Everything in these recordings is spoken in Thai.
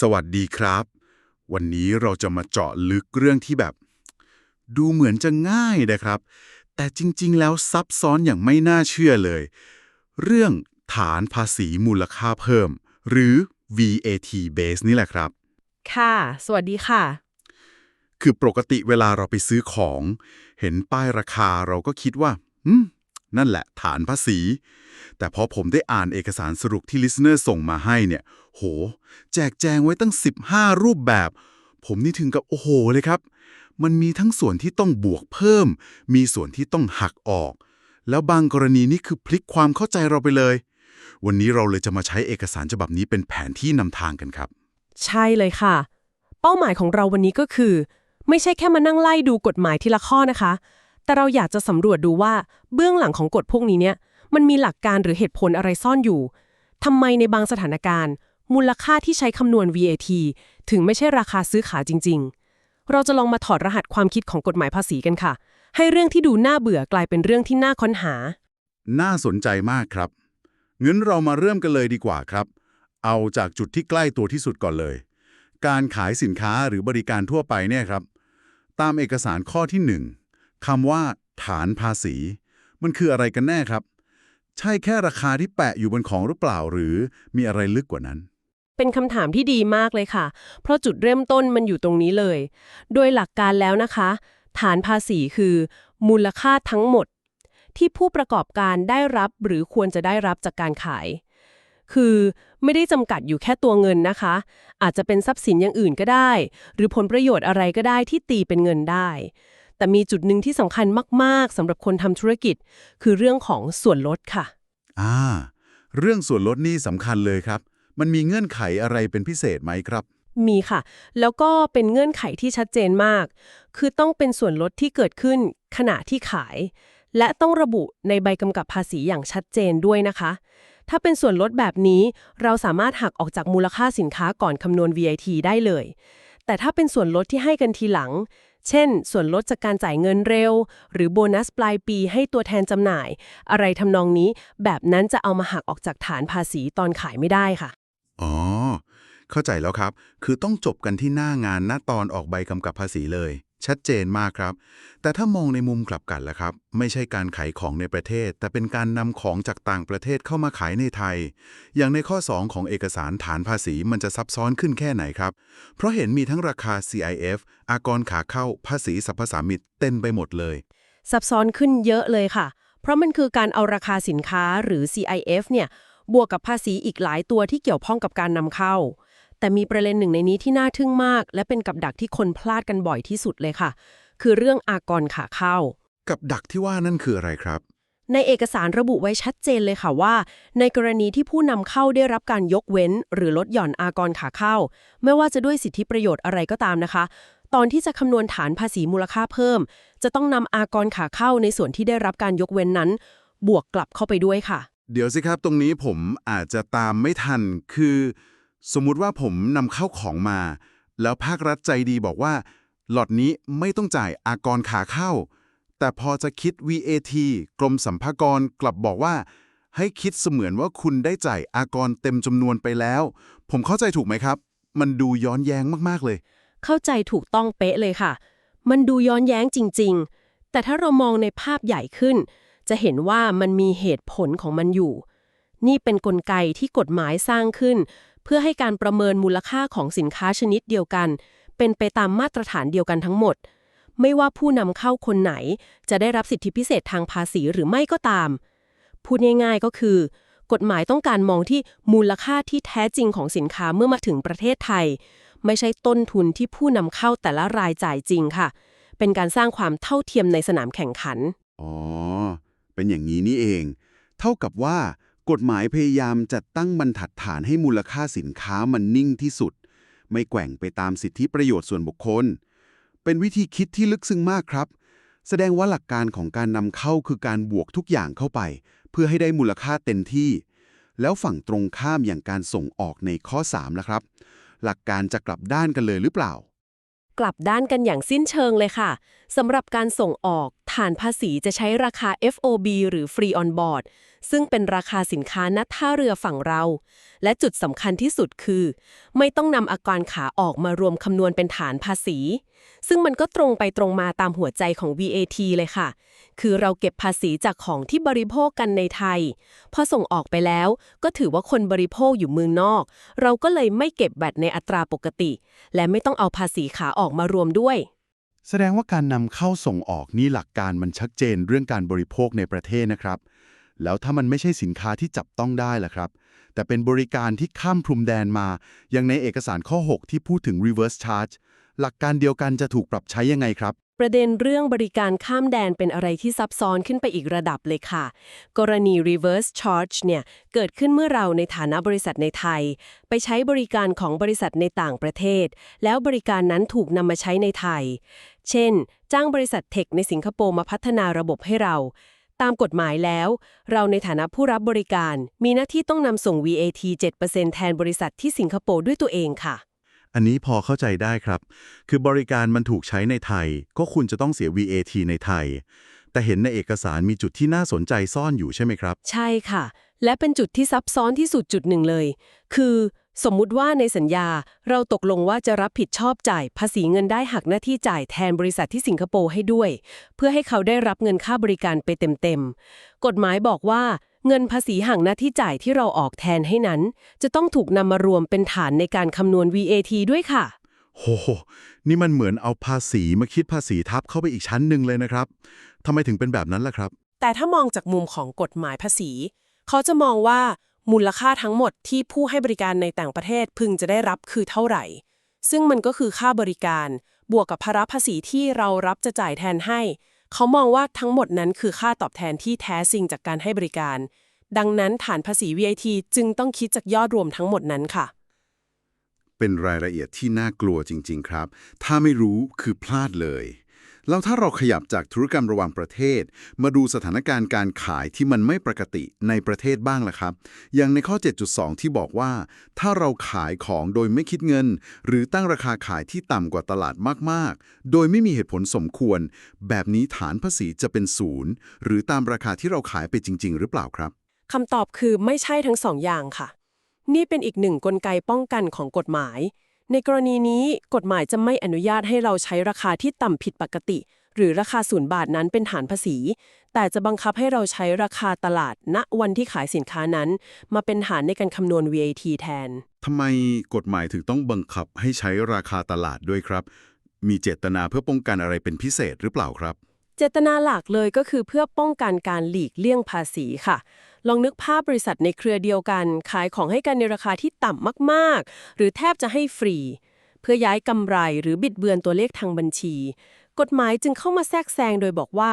สวัสดีครับ วันนี้เราจะมาเจาะลึกเรื่องที่แบบ ดูเหมือนจะง่ายนะครับ แต่จริงๆ แล้วซับซ้อนอย่างไม่น่าเชื่อเลย เรื่องฐานภาษีมูลค่าเพิ่ม หรือ VAT base นี่แหละครับ ค่ะ สวัสดีค่ะ คือปกติเวลาเราไปซื้อของ เห็นป้ายราคาเราก็คิดว่า อืม นั่นแหละฐานภาษี แต่พอผมได้อ่านเอกสารสรุปที่ลิสเนอร์ส่งมาให้เนี่ย โห แจกแจงไว้ตั้ง 15 รูปแบบ ผมนี่ถึงกับโอ้โหเลยครับ มันมีทั้งส่วนที่ต้องบวกเพิ่ม มีส่วนที่ต้องหักออก แล้วบางกรณีนี่คือพลิกความเข้าใจเราไปเลย วันนี้เราเลยจะมาใช้เอกสารฉบับนี้เป็นแผนที่นำทางกันครับ ใช่เลยค่ะ เป้าหมายของเราวันนี้ก็คือ ไม่ใช่แค่มานั่งไล่ดูกฎหมายทีละข้อนะคะ แต่เราอยากจะสำรวจดูว่าเบื้องหลังของกฎพวกนี้เนี่ย มันมีหลักการหรือเหตุผลอะไรซ่อนอยู่ทำไมในบางสถานการณ์ มูลค่าที่ใช้คำนวณ VAT ถึงไม่ใช่ราคาซื้อขายจริง ๆ เราจะลองมาถอดรหัสความคิดของกฎหมายภาษีกันค่ะ ให้เรื่องที่ดูน่าเบื่อกลายเป็นเรื่องที่น่าค้นหา น่าสนใจมากครับงั้นเรามาเริ่มกันเลยดีกว่าครับ เอาจากจุดที่ใกล้ตัวที่สุดก่อนเลย การขายสินค้าหรือบริการทั่วไปเนี่ยครับ ตามเอกสารข้อที่ 1 คำว่า ฐานภาษี มันคืออะไรกันแน่ครับ ใช่แค่ราคาที่แปะอยู่บนของหรือเปล่าหรือมีอะไรลึกกว่านั้น เป็นคำถามที่ดีมากเลยค่ะ เพราะจุดเริ่มต้นมันอยู่ตรงนี้เลย โดยหลักการแล้วนะคะ ฐานภาษีคือ มูลค่าทั้งหมด ที่ผู้ประกอบการได้รับหรือควรจะได้รับจากการขาย คือไม่ได้จำกัดอยู่แค่ตัวเงินนะคะ อาจจะเป็นทรัพย์สินอย่างอื่นก็ได้ หรือผลประโยชน์อะไรก็ได้ที่ตีเป็นเงินได้ แต่มีจุดหนึ่งที่สำคัญมาก ๆสำหรับคนทำธุรกิจ คือเรื่องของส่วนลดค่ะ อ่า เรื่องส่วนลดนี่สำคัญเลยครับ มันมีเงื่อนไขอะไรเป็นพิเศษไหมครับ มีค่ะ แล้วก็เป็นเงื่อนไขที่ชัดเจนมาก คือต้องเป็นส่วนลดที่เกิดขึ้นขณะที่ขาย และต้องระบุในใบกำกับภาษีอย่างชัดเจนด้วยนะคะ ถ้าเป็นส่วนลดแบบนี้เราสามารถหักออกจากมูลค่าสินค้าก่อนคำนวณ VAT ได้เลย แต่ถ้าเป็นส่วนลดที่ให้กันทีหลัง เช่น ส่วนลดจากการจ่ายเงินเร็ว หรือโบนัสปลายปีให้ตัวแทนจำหน่าย อะไรทำนองนี้ แบบนั้นจะเอามาหักออกจากฐานภาษีตอนขายไม่ได้ค่ะ อ๋อ เข้าใจแล้วครับ คือต้องจบกันที่หน้างานหน้าตอนออกใบกำกับภาษีเลย ชัดเจนมากครับ แต่ถ้ามองในมุมกลับกันล่ะครับ ไม่ใช่การขายของในประเทศ แต่เป็นการนำของจากต่างประเทศเข้ามาขายในไทย อย่างในข้อ 2 ของเอกสารฐานภาษีมันจะซับซ้อนขึ้นแค่ไหนครับ เพราะเห็นมีทั้งราคา CIF อากรขาเข้าภาษีสรรพสามิตเต็มไปหมดเลย ซับซ้อนขึ้นเยอะเลยค่ะ เพราะมันคือการเอาราคาสินค้าหรือ CIF เนี่ยบวกกับภาษีอีกหลายตัวที่เกี่ยวข้องกับการนำเข้า แต่มีประเด็นหนึ่งในนี้ที่น่าทึ่งมาก และเป็นกับดักที่คนพลาดกันบ่อยที่สุดเลยค่ะ คือเรื่องอากรขาเข้า กับดักที่ว่านั่นคืออะไรครับ ในเอกสารระบุไว้ชัดเจนเลยค่ะว่า ในกรณีที่ผู้นำเข้าได้รับการยกเว้น หรือลดหย่อนอากรขาเข้า ไม่ว่าจะด้วยสิทธิประโยชน์อะไรก็ตามนะคะ ตอนที่จะคำนวณฐานภาษีมูลค่าเพิ่ม จะต้องนำอากรขาเข้าในส่วนที่ได้รับการยกเว้นนั้น บวกกลับเข้าไปด้วยค่ะ เดี๋ยวสิครับตรงนี้ผมอาจจะตามไม่ทันคือ สมมุติว่าผมนำเข้าของมา แล้วภาครัฐใจดีบอกว่า หลอดนี้ไม่ต้องจ่ายอากรขาเข้า แต่พอจะคิด VAT กรมสัมภากรกลับบอกว่า ให้คิดเสมือนว่าคุณได้จ่ายอากรเต็มจำนวนไปแล้ว ผมเข้าใจถูกไหมครับ มันดูย้อนแย้งมากๆเลย เข้าใจถูกต้องเป๊ะเลยค่ะ มันดูย้อนแย้งจริง ๆ แต่ถ้าเรามองในภาพใหญ่ขึ้น จะเห็นว่ามันมีเหตุผลของมันอยู่ นี่เป็นนกลไกที่กฎหมายสร้างขึ้น เพื่อให้การประเมินมูลค่าของสินค้าชนิดเดียวกัน เป็นไปตามมาตรฐานเดียวกันทั้งหมด ไม่ว่าผู้นำเข้าคนไหน จะได้รับสิทธิพิเศษทางภาษีหรือไม่ก็ตาม พูดง่ายๆก็คือ กฎหมายต้องการมองที่มูลค่าที่แท้จริงของสินค้าเมื่อมาถึงประเทศไทย ไม่ใช่ต้นทุนที่ผู้นำเข้าแต่ละรายจ่ายจริงค่ะ เป็นการสร้างความเท่าเทียมในสนามแข่งขันอ๋อเป็นอย่างนี้นี่เอง เท่ากับว่า กฎหมายพยายามจัดตั้งบรรทัดฐานให้มูลค่าสินค้ามันนิ่งที่สุด ไม่แกว่งไปตามสิทธิประโยชน์ส่วนบุคคล เป็นวิธีคิดที่ลึกซึ้งมากครับ แสดงว่าหลักการของการนำเข้าคือการบวกทุกอย่างเข้าไป เพื่อให้ได้มูลค่าเต็มที่ แล้วฝั่งตรงข้ามอย่างการส่งออกในข้อ3นะครับ หลักการจะกลับด้านกันเลยหรือเปล่า กลับด้านกันอย่างสิ้นเชิงเลยค่ะสำหรับการส่งออก ฐานภาษีจะใช้ราคา FOB หรือ Free on Board ซึ่งเป็นราคาสินค้าณท่าเรือฝั่งเรา และจุดสำคัญที่สุดคือ ไม่ต้องนำอาการขาออกมารวมคำนวณเป็นฐานภาษี ซึ่งมันก็ตรงไปตรงมาตามหัวใจของ VAT เลยค่ะ คือเราเก็บภาษีจากของที่บริโภคกันในไทย พอส่งออกไปแล้วก็ถือว่าคนบริโภคอยู่เมืองนอก เราก็เลยไม่เก็บแบตในอัตราปกติ และไม่ต้องเอาภาษีขาออกมารวมด้วย แสดงว่าการนำเข้าส่งออกนี่หลักการมันชัดเจนเรื่องการบริโภคในประเทศนะครับ แล้วถ้ามันไม่ใช่สินค้าที่จับต้องได้ล่ะครับ แต่เป็นบริการที่ข้ามพรมแดนมา อย่างในเอกสารข้อ 6 ที่พูดถึง reverse charge หลักการเดียวกันจะถูกปรับใช้ยังไงครับ ประเด็นเรื่องบริการข้ามแดนเป็นอะไรที่ซับซ้อนขึ้นไปอีกระดับเลยค่ะ กรณี reverse charge เนี่ยเกิดขึ้นเมื่อเราในฐานะบริษัทในไทย ไปใช้บริการของบริษัทในต่างประเทศ แล้วบริการนั้นถูกนำมาใช้ในไทย เช่น จ้างบริษัทเทคในสิงคโปร์มาพัฒนาระบบให้เราตามกฎหมายแล้ว เราในฐานะผู้รับบริการ มีหน้าที่ต้องนำส่ง VAT 7%แทนบริษัทที่สิงคโปร์ด้วยตัวเองค่ะ อันนี้พอเข้าใจได้ครับ คือบริการมันถูกใช้ในไทย ก็คุณจะต้องเสีย VAT ในไทย แต่เห็นในเอกสารมีจุดที่น่าสนใจซ่อนอยู่ใช่ไหมครับ ใช่ค่ะ และเป็นจุดที่ซับซ้อนที่สุดจุดหนึ่งเลย คือ สมมุติว่าในสัญญาเราตกลงว่าจะรับผิดชอบจ่ายภาษีเงินได้หักหน้าที่จ่ายแทนบริษัทที่สิงคโปร์ให้ด้วย เพื่อให้เขาได้รับเงินค่าบริการไปเต็มๆ กฎหมายบอกว่าเงินภาษีหักหน้าที่จ่ายที่เราออกแทนให้นั้น จะต้องถูกนำมารวมเป็นฐานในการคำนวณ VAT ด้วยค่ะ โห นี่มันเหมือนเอาภาษีมาคิดภาษีทับเข้าไปอีกชั้นหนึ่งเลยนะครับทำไมถึงเป็นแบบนั้นล่ะครับ แต่ถ้ามองจากมุมของกฎหมายภาษี เขาจะมองว่า มูลค่าทั้งหมดที่ผู้ให้บริการในต่างประเทศพึงจะได้รับคือเท่าไหร่ ซึ่งมันก็คือค่าบริการบวกกับภาระภาษีที่เรารับจะจ่ายแทนให้ เขามองว่าทั้งหมดนั้นคือค่าตอบแทนที่แท้จริงจากการให้บริการ ดังนั้นฐานภาษี VAT จึงต้องคิดจากยอดรวมทั้งหมดนั้นค่ะ เป็นรายละเอียดที่น่ากลัวจริง ๆ ครับ ถ้าไม่รู้คือพลาดเลย แล้วถ้าเราขยับจากธุรกรรมระหว่างประเทศ มาดูสถานการณ์การขายที่มันไม่ปกติในประเทศบ้างล่ะครับ อย่างในข้อ 7.2 ที่บอกว่า ถ้าเราขายของโดยไม่คิดเงิน หรือตั้งราคาขายที่ต่ำกว่าตลาดมากๆ โดยไม่มีเหตุผลสมควร แบบนี้ฐานภาษีจะเป็นศูนย์หรือตามราคาที่เราขายไปจริง ๆ หรือเปล่าครับคำตอบคือไม่ใช่ทั้งสองอย่างค่ะ นี่เป็นอีกหนึ่งกลไกป้องกันของกฎหมาย ในกรณีนี้กฎหมายจะไม่อนุญาตให้เราใช้ราคาที่ต่ำผิดปกติ หรือราคาศูนย์บาทนั้นเป็นฐานภาษี แต่จะบังคับให้เราใช้ราคาตลาด ณวันที่ขายสินค้านั้น มาเป็นฐานในการคำนวณ VAT แทนทำไมกฎหมายถึงต้องบังคับให้ใช้ราคาตลาดด้วยครับ มีเจตนาเพื่อป้องกันอะไรเป็นพิเศษหรือเปล่าครับ เจตนาหลักเลยก็คือเพื่อป้องกันการหลีกเลี่ยงภาษีค่ะ ลองนึกภาพบริษัทในเครือเดียวกัน ขายของให้กันในราคาที่ต่ำมาก ๆ หรือแทบจะให้ฟรี เพื่อย้ายกำไรหรือบิดเบือนตัวเลขทางบัญชี กฎหมายจึงเข้ามาแทรกแซงโดยบอกว่า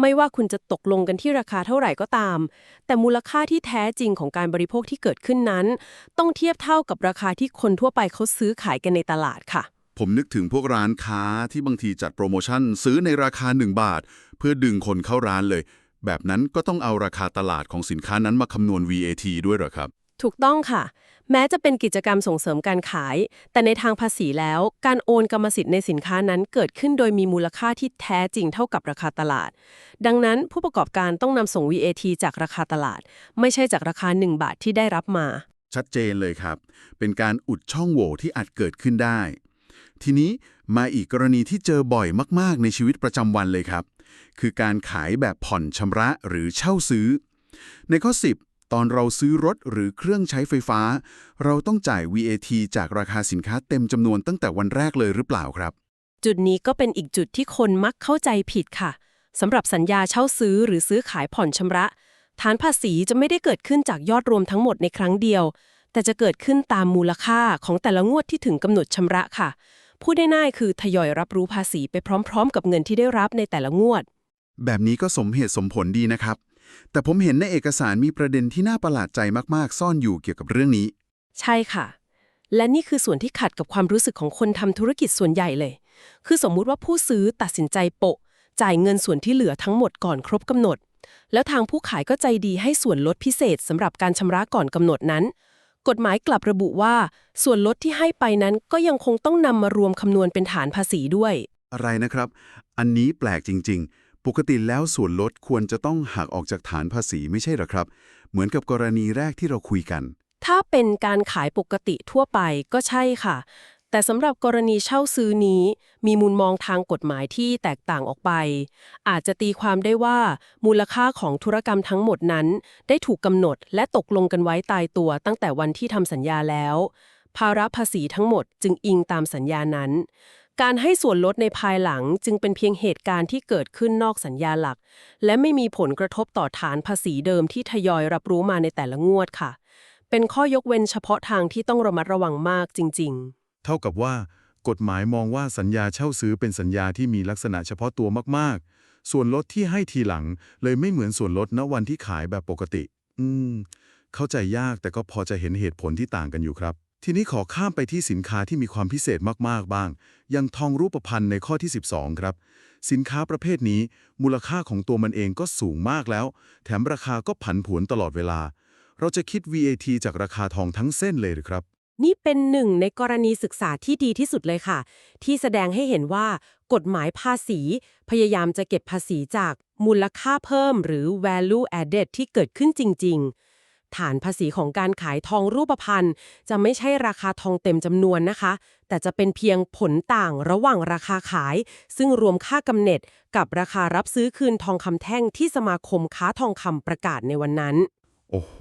ไม่ว่าคุณจะตกลงกันที่ราคาเท่าไหร่ก็ตาม แต่มูลค่าที่แท้จริงของการบริโภคที่เกิดขึ้นนั้น ต้องเทียบเท่ากับราคาที่คนทั่วไปเขาซื้อขายกันในตลาดค่ะผมนึกถึงพวกร้านค้าที่บางทีจัดโปรโมชั่น ซื้อในราคา 1 บาท เพื่อดึงคนเข้าร้านเลย แบบนั้นก็ต้องเอาราคาตลาดของสินค้านั้นมาคำนวณ VAT ด้วยเหรอครับ ถูกต้องค่ะ แม้จะเป็นกิจกรรมส่งเสริมการขาย แต่ในทางภาษีแล้ว การโอนกรรมสิทธิ์ในสินค้านั้นเกิดขึ้นโดยมีมูลค่าที่แท้จริงเท่ากับราคาตลาด ดังนั้นผู้ประกอบการต้องนำส่ง VAT จากราคาตลาด ไม่ใช่จากราคา 1 บาทที่ได้รับมา ชัดเจนเลยครับ เป็นการอุดช่องโหว่ที่อาจเกิดขึ้นได้ ทีนี้มาอีกกรณีที่เจอบ่อยมาก ๆ ในชีวิตประจำวันเลยครับ คือการขายแบบผ่อนชำระหรือเช่าซื้อ ในข้อ 10 ตอนเราซื้อรถหรือเครื่องใช้ไฟฟ้า เราต้องจ่าย VAT จากราคาสินค้าเต็มจำนวนตั้งแต่วันแรกเลยหรือเปล่าครับ จุดนี้ก็เป็นอีกจุดที่คนมักเข้าใจผิดค่ะสำหรับสัญญาเช่าซื้อหรือซื้อขายผ่อนชำระ ฐานภาษีจะไม่ได้เกิดขึ้นจากยอดรวมทั้งหมดในครั้งเดียว แต่จะเกิดขึ้นตามมูลค่าของแต่ละงวดที่ถึงกำหนดชำระค่ะพูดได้ง่ายคือทยอยรับรู้ภาษีไปพร้อม ๆ กับเงินที่ได้รับในแต่ละงวด แบบนี้ก็สมเหตุสมผลดีนะครับ แต่ผมเห็นในเอกสารมีประเด็นที่น่าประหลาดใจมากๆ ซ่อนอยู่เกี่ยวกับเรื่องนี้ ใช่ค่ะ และนี่คือส่วนที่ขัดกับความรู้สึกของคนทำธุรกิจส่วนใหญ่เลย คือสมมุติว่าผู้ซื้อตัดสินใจโปะ จ่ายเงินส่วนที่เหลือทั้งหมดก่อนครบกำหนด แล้วทางผู้ขายก็ใจดีให้ส่วนลดพิเศษสำหรับการชำระก่อนกำหนดนั้น กฎหมายกลับระบุว่า ส่วนลดที่ให้ไปนั้นก็ยังคงต้องนำมารวมคำนวณเป็นฐานภาษีด้วย อะไรนะครับ อันนี้แปลกจริง ๆ ปกติแล้วส่วนลดควรจะต้องหักออกจากฐานภาษีไม่ใช่หรอครับ เหมือนกับกรณีแรกที่เราคุยกัน ถ้าเป็นการขายปกติทั่วไปก็ใช่ค่ะ แต่สำหรับกรณีเช่าซื้อนี้ มีมุมมองทางกฎหมายที่แตกต่างออกไป อาจจะตีความได้ว่ามูลค่าของธุรกรรมทั้งหมดนั้น ได้ถูกกำหนดและตกลงกันไว้ตายตัวตั้งแต่วันที่ทำสัญญาแล้ว ภาระภาษีทั้งหมดจึงอิงตามสัญญานั้น การให้ส่วนลดในภายหลังจึงเป็นเพียงเหตุการณ์ที่เกิดขึ้นนอกสัญญาหลัก และไม่มีผลกระทบต่อฐานภาษีเดิมที่ทยอยรับรู้มาในแต่ละงวดค่ะ เป็นข้อยกเว้นเฉพาะทางที่ต้องระมัดระวังมากจริง ๆ เท่ากับว่า กฎหมายมองว่าสัญญาเช่าซื้อเป็นสัญญาที่มีลักษณะเฉพาะตัวมากๆ ส่วนลดที่ให้ทีหลังเลยไม่เหมือนส่วนลดณวันที่ขายแบบปกติ อืม เข้าใจยากแต่ก็พอจะเห็นเหตุผลที่ต่างกันอยู่ครับ ทีนี้ขอข้ามไปที่สินค้าที่มีความพิเศษมาก ๆ บ้างอย่างทองรูปพรรณในข้อที่ 12 ครับ สินค้าประเภทนี้ มูลค่าของตัวมันเองก็สูงมากแล้ว แถมราคาก็ผันผวนตลอดเวลา เราจะคิด VAT จากราคาทองทั้งเส้นเลยหรือครับ นี่เป็นหนึ่งในกรณีศึกษาที่ดีที่สุดเลยค่ะ ที่แสดงให้เห็นว่ากฎหมายภาษี พยายามจะเก็บภาษีจากมูลค่าเพิ่ม หรือ value added ที่เกิดขึ้นจริง ๆ ฐานภาษีของการขายทองรูปพรรณจะไม่ใช่ราคาทองเต็มจำนวนนะคะ แต่จะเป็นเพียงผลต่างระหว่างราคาขาย ซึ่งรวมค่ากำเนิดกับราคารับซื้อคืนทองคำแท่งที่สมาคมค้าทองคำประกาศในวันนั้น โอ้โห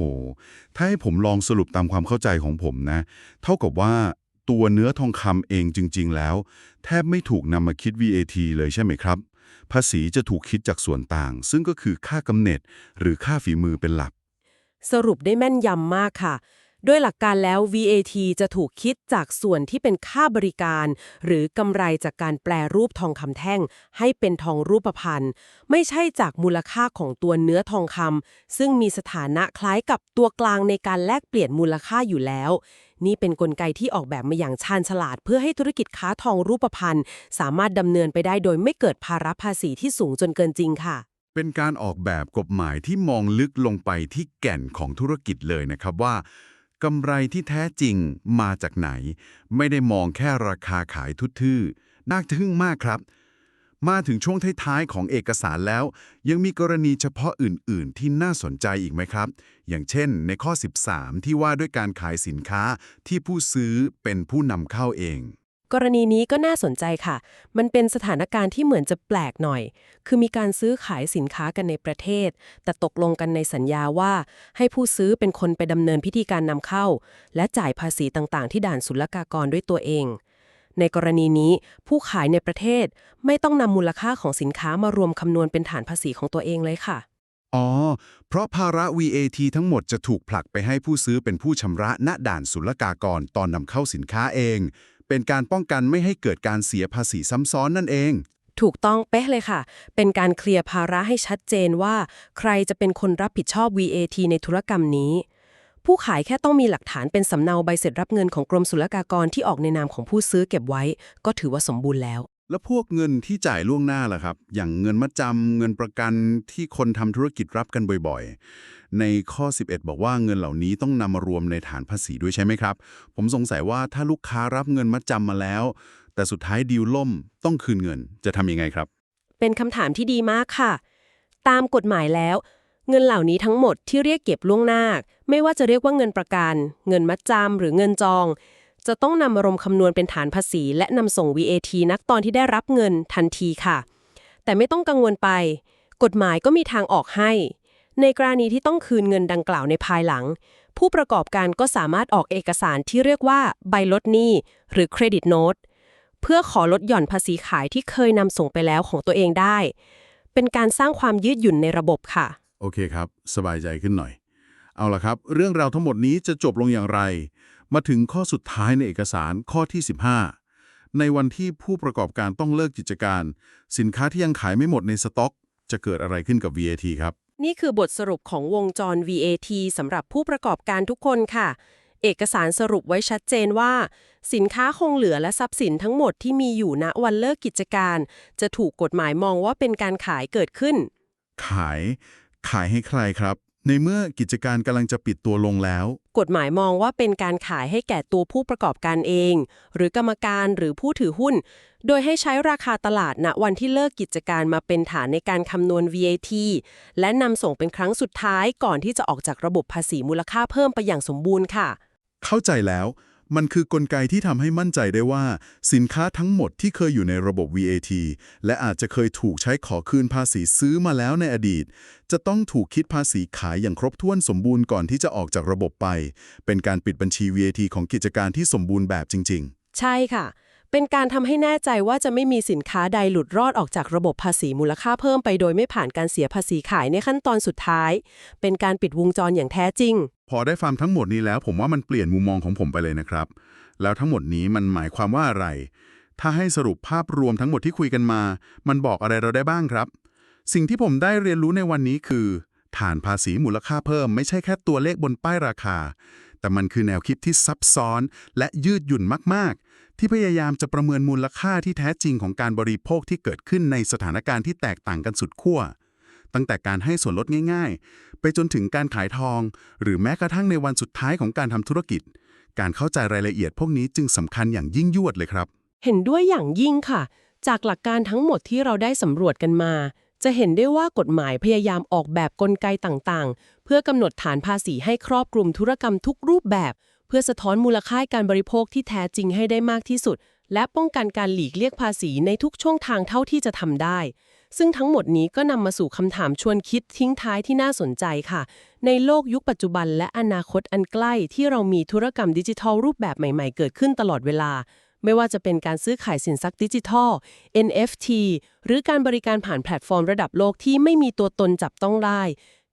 ถ้าให้ผมลองสรุปตามความเข้าใจของผมนะ เท่ากับว่าตัวเนื้อทองคำเองจริง ๆ แล้ว แทบไม่ถูกนำมาคิด VAT เลยใช่ไหมครับ ภาษีจะถูกคิดจากส่วนต่าง ซึ่งก็คือค่ากำเนิดหรือค่าฝีมือเป็นหลัก สรุปได้แม่นยำมากค่ะ ด้วยหลักการแล้ว VAT จะถูกคิดจากส่วนที่เป็นค่าบริการ หรือกำไรจากการแปลรูปทองคำแท่ง ให้เป็นทองรูปพรรณไม่ใช่จากมูลค่าของตัวเนื้อทองคำซึ่งมีสถานะคล้ายกับตัวกลางในการแลกเปลี่ยนมูลค่าอยู่แล้ว นี่เป็นนกลไกที่ออกแบบมาอย่างชาญฉลาด เพื่อให้ธุรกิจค้าทองรูปพรรณสามารถดำเนินไปได้โดยไม่เกิดภาระภาษีที่สูงจนเกินจริงค่ะ เป็นการออกแบบกฎหมายที่มองลึกลงไปที่แก่นของธุรกิจเลยนะครับว่ากำไรที่แท้จริงมาจากไหน ไม่ได้มองแค่ราคาขายทุทื่อน่าทึ่งมากครับ มาถึงช่วงท้ายๆของเอกสารแล้ว ยังมีกรณีเฉพาะอื่น ๆ ที่น่าสนใจอีกไหมครับ อย่างเช่น ในข้อ 13 ที่ว่าด้วยการขายสินค้าที่ผู้ซื้อเป็นผู้นำเข้าเอง กรณีนี้ก็น่าสนใจค่ะ มันเป็นสถานการณ์ที่เหมือนจะแปลกหน่อย คือมีการซื้อขายสินค้ากันในประเทศ แต่ตกลงกันในสัญญาว่า ให้ผู้ซื้อเป็นคนไปดำเนินพิธีการนำเข้า และจ่ายภาษีต่างๆ ที่ด่านศุลกากรด้วยตัวเอง ในกรณีนี้ ผู้ขายในประเทศไม่ต้องนำมูลค่าของสินค้ามารวมคำนวณเป็นฐานภาษีของตัวเองเลยค่ะ อ๋อ เพราะภาระ VAT ทั้งหมดจะถูกผลักไปให้ผู้ซื้อเป็นผู้ชำระณด่านศุลกากรตอนนำเข้าสินค้าเอง เป็นการป้องกันไม่ให้เกิดการเสียภาษีซ้ำซ้อนนั่นเอง ถูกต้องเป๊ะเลยค่ะ เป็นการเคลียร์ภาระให้ชัดเจนว่า ใครจะเป็นคนรับผิดชอบ VAT ในธุรกรรมนี้ ผู้ขายแค่ต้องมีหลักฐานเป็นสำเนาใบเสร็จรับเงินของกรมศุลกากรที่ออกในนามของผู้ซื้อเก็บไว้ ก็ถือว่าสมบูรณ์แล้ว แล้วพวกเงินที่จ่ายล่วงหน้าล่ะครับ อย่างเงินมัดจำเงินประกันที่คนทำธุรกิจรับกันบ่อยๆ ในข้อ 11 บอกว่าเงินเหล่านี้ต้องนำมารวมในฐานภาษีด้วยใช่ไหมครับ ผมสงสัยว่าถ้าลูกค้ารับเงินมัดจำมาแล้ว แต่สุดท้ายดีลล่มต้องคืนเงินจะทำยังไงครับ เป็นคำถามที่ดีมากค่ะ ตามกฎหมายแล้ว เงินเหล่านี้ทั้งหมดที่เรียกเก็บล่วงหน้า ไม่ว่าจะเรียกว่าเงินประกัน เงินมัดจำหรือเงินจอง จะต้องนำมารวมคำนวณเป็นฐานภาษี และนำส่ง VAT นักตอนที่ได้รับเงินทันทีค่ะ แต่ไม่ต้องกังวลไป กฎหมายก็มีทางออกให้ ในกรณีที่ต้องคืนเงินดังกล่าวในภายหลัง ผู้ประกอบการก็สามารถออกเอกสารที่เรียกว่าใบลดหนี้หรือเครดิตโน้ตเพื่อขอลดหย่อนภาษีขายที่เคยนำส่งไปแล้วของตัวเองได้ เป็นการสร้างความยืดหยุ่นในระบบค่ะ โอเคครับ สบายใจขึ้นหน่อย เอาละครับ เรื่องราวทั้งหมดนี้จะจบลงอย่างไร มาถึงข้อสุดท้ายในเอกสารข้อที่ 15 ในวันที่ผู้ประกอบการต้องเลิกกิจการ สินค้าที่ยังขายไม่หมดในสต็อก จะเกิดอะไรขึ้นกับ VAT ครับ นี่คือบทสรุปของวงจร VAT สำหรับผู้ประกอบการทุกคนค่ะ เอกสารสรุปไว้ชัดเจนว่า สินค้าคงเหลือและทรัพย์สินทั้งหมดที่มีอยู่ณวันเลิกกิจการ จะถูกกฎหมายมองว่าเป็นการขายเกิดขึ้น ขาย ขายให้ใครครับ ในเมื่อกิจการกำลังจะปิดตัวลงแล้ว กฎหมายมองว่าเป็นการขายให้แก่ตัวผู้ประกอบการเอง หรือกรรมการหรือผู้ถือหุ้น โดยให้ใช้ราคาตลาดณวันที่เลิกกิจการมาเป็นฐานในการคำนวณ VAT และนำส่งเป็นครั้งสุดท้ายก่อนที่จะออกจากระบบภาษีมูลค่าเพิ่มไปอย่างสมบูรณ์ค่ะ เข้าใจแล้ว มันคือกลไกที่ทำให้มั่นใจได้ว่า สินค้าทั้งหมดที่เคยอยู่ในระบบ VAT และอาจจะเคยถูกใช้ขอคืนภาษีซื้อมาแล้วในอดีต จะต้องถูกคิดภาษีขายอย่างครบถ้วนสมบูรณ์ก่อนที่จะออกจากระบบไป เป็นการปิดบัญชี VAT ของกิจการที่สมบูรณ์แบบจริง ๆ ใช่ค่ะ เป็นการทำให้แน่ใจว่าจะไม่มีสินค้าใดหลุดรอดออกจากระบบภาษีมูลค่าเพิ่มไปโดยไม่ผ่านการเสียภาษีขายในขั้นตอนสุดท้าย เป็นการปิดวงจรอย่างแท้จริง พอได้ฟังทั้งหมดนี้แล้ว ผมว่ามันเปลี่ยนมุมมองของผมไปเลยนะครับ แล้วทั้งหมดนี้มันหมายความว่าอะไร ถ้าให้สรุปภาพรวมทั้งหมดที่คุยกันมา มันบอกอะไรเราได้บ้างครับ สิ่งที่ผมได้เรียนรู้ในวันนี้คือ ฐานภาษีมูลค่าเพิ่ม ไม่ใช่แค่ตัวเลขบนป้ายราคา แต่มันคือแนวคิดที่ซับซ้อน และยืดหยุ่นมาก ๆ ที่พยายามจะประเมินมูลค่าที่แท้จริงของการบริโภคที่เกิดขึ้นในสถานการณ์ที่แตกต่างกันสุดขั้ว ตั้งแต่การให้ส่วนลดง่าย ๆ ไปจนถึงการขายทอง หรือแม้กระทั่งในวันสุดท้ายของการทำธุรกิจ การเข้าใจรายละเอียดพวกนี้จึงสำคัญอย่างยิ่งยวดเลยครับ เห็นด้วยอย่างยิ่งค่ะ จากหลักการทั้งหมดที่เราได้สำรวจกันมา จะเห็นได้ว่ากฎหมายพยายามออกแบบกลไกต่างๆ เพื่อกำหนดฐานภาษีให้ครอบคลุมธุรกรรมทุกรูปแบบ เพื่อสะท้อนมูลค่าการบริโภคที่แท้จริงให้ได้มากที่สุด และป้องกันการหลีกเลี่ยงภาษีในทุกช่องทางเท่าที่จะทำได้ ซึ่งทั้งหมดนี้ก็นำมาสู่คำถามชวนคิดทิ้งท้ายที่น่าสนใจค่ะ ในโลกยุคปัจจุบันและอนาคตอันใกล้ที่เรามีธุรกรรมดิจิทัลรูปแบบใหม่ๆ เกิดขึ้นตลอดเวลา ไม่ว่าจะเป็นการซื้อขายสินทรัพย์ดิจิทัล NFT หรือการบริการผ่านแพลตฟอร์มระดับโลกที่ไม่มีตัวตนจับต้องได้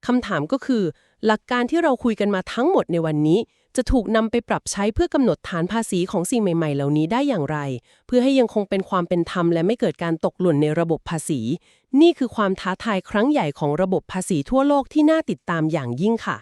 คำถามก็คือ หลักการที่เราคุยกันมาทั้งหมดในวันนี้ จะถูกนำไปปรับใช้เพื่อกำหนดฐานภาษีของสิ่งใหม่ๆ เหล่านี้ได้อย่างไร เพื่อให้ยังคงเป็นความเป็นธรรมและไม่เกิดการตกหล่นในระบบภาษี นี่คือความท้าทายครั้งใหญ่ของระบบภาษีทั่วโลกที่น่าติดตามอย่างยิ่งค่ะ